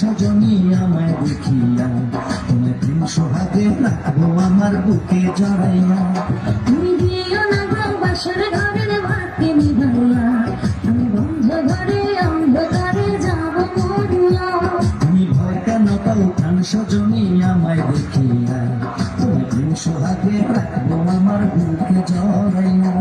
সজনী আমায় দেখিয়া তুমি প্রেম সোহাগে রাখব আমার বুকে জড়াইয়া। তুমি দিও না বাসার ঘরের ভাতকে নিভাইয়া আমি বন্ধ ঘরে অন্ধকারে যাব মরুয়া। তুমি ভয় কেন পাও প্রাণ সজনী আমায় দেখিয়া তুমি প্রেম সোহাগে রাখব আমার বুকে জড়াইয়া।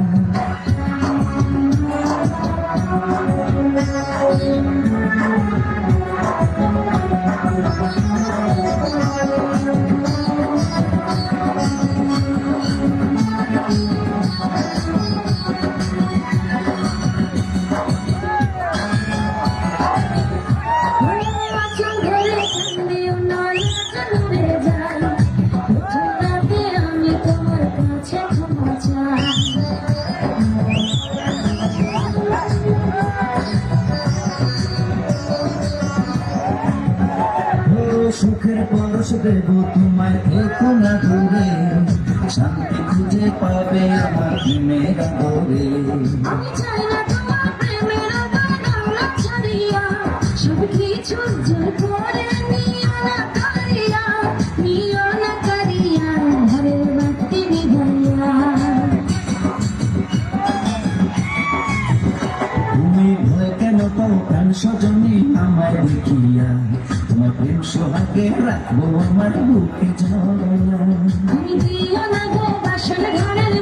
সুখের পরশ দেব তোমায় থেকো না দূরে। শান্তি খুঁজে পাবে আমার প্রেমের ধরে ভয় কেন পাও প্রাণ সজনী আমায় দেখিয়া? তোমার প্রেম সোহাগে রাখব আমার বুকে জড়াইয়া। দিও না গো বাসন ঘরের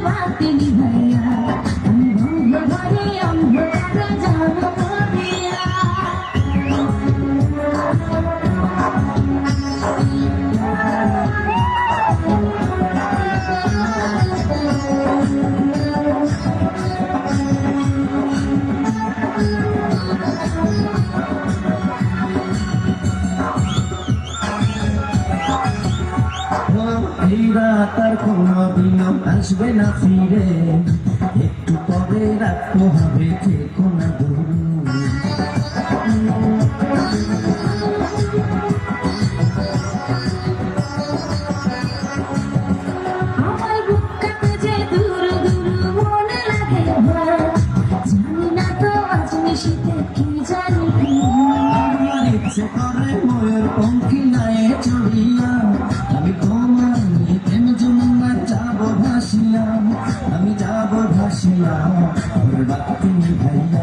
রাত আর কোনোদিনও আসবে না ফিরে। একটু পরে রাখতে হবে থেকো না জানি না তো আজ নিশিতে কি জানি। ইচ্ছে করে আমি যাব ঘাসিলা আমার বাতি ভাইয়া